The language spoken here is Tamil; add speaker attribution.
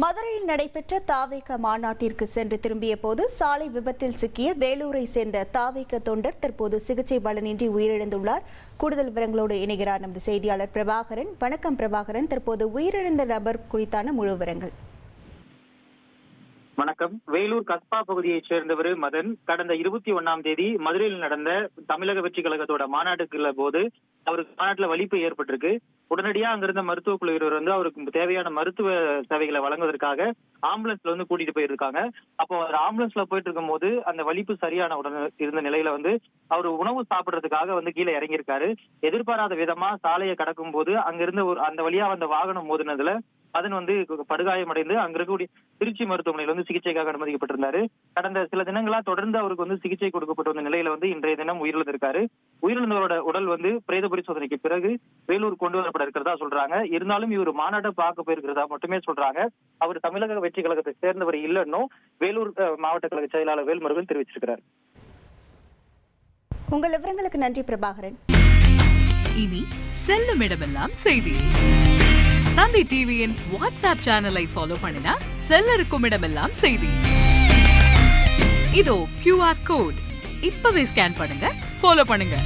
Speaker 1: மதுரையில் நடைபெற்ற தாவேக மாநாட்டிற்கு சென்று திரும்பிய போது சாலை விபத்தில் சிக்கிய வேலூரை சேர்ந்த தாவேக தொண்டர் தற்போது சிகிச்சை பலனின்றி உயிரிழந்துள்ளார். கூடுதல் விவரங்களோடு இணைகிறார் நமது செய்தியாளர் பிரபாகரன். வணக்கம் பிரபாகரன். தற்போது உயிரிழந்த நபர் குறித்தான முழு விவரங்கள்.
Speaker 2: வணக்கம். வேலூர் கஸ்பா பகுதியைச் சேர்ந்தவர் மதன். கடந்த இருபத்தி ஒண்ணாம் தேதி மதுரையில் நடந்த தமிழக வெற்றி கழகத்தோட மாநாட்டுக்குள்ள போது அவருக்கு மாநாட்டுல வலிப்பு ஏற்பட்டிருக்கு. உடனடியா அங்கிருந்த மருத்துவ குழுவினர் வந்து அவருக்கு தேவையான மருத்துவ சேவைகளை வழங்குவதற்காக ஆம்புலன்ஸ்ல வந்து கூட்டிட்டு போயிருக்காங்க. அப்போ அவர் ஆம்புலன்ஸ்ல போயிட்டு இருக்கும்போது அந்த வலிப்பு சரியான உடனே இருந்த நிலையில வந்து அவர் உணவு சாப்பிடுறதுக்காக வந்து கீழே இறங்கியிருக்காரு. எதிர்பாராத விதமா சாலையை கடக்கும் போது அங்கிருந்த ஒரு அந்த வழியா வந்த வாகனம் மோதினதுல அதன் வந்து படுகாயமடைந்து அங்க இருக்கக்கூடிய திருச்சி மருத்துவமனையில் வந்து சிகிச்சைக்காக அனுமதிக்கப்பட்டிருந்தாரு. கடந்த சில தினங்களா தொடர்ந்து அவருக்கு வந்து சிகிச்சை கொடுக்கப்பட்ட வந்த நிலையில வந்து இன்றைய தினம் உயிரிழந்திருக்காரு. உயிரிழந்தவரோட உடல் வந்து பிரேத பரிசோதனைக்கு பிறகு வேலூர் கொண்டு வரப்பட இருக்கிறதா சொல்றாங்க. இருந்தாலும் இவர் மாநாட்டை பார்க்க போயிருக்கிறதா மட்டுமே சொல்றாங்க. அவர் தமிழக வெற்றி கழகத்தை சேர்ந்தவர் இல்லைன்னும் வேலூர் மாவட்ட கழக செயலாளர் வேல்முருகன் தெரிவிச்சிருக்கிறார்.
Speaker 1: உங்கள் விவரங்களுக்கு நன்றி பிரபாகரன்.
Speaker 3: இனி செல்லும் இடமெல்லாம் செய்தி. தந்தி டிவியின் வாட்ஸ்அப் சேனலை ஃபாலோ பண்ணினா செல்ல இருக்கும் இடமெல்லாம் செய்தி. இதோ கியூஆர் கோட் இப்பவே ஸ்கேன் பண்ணுங்க ஃபாலோ பண்ணுங்க.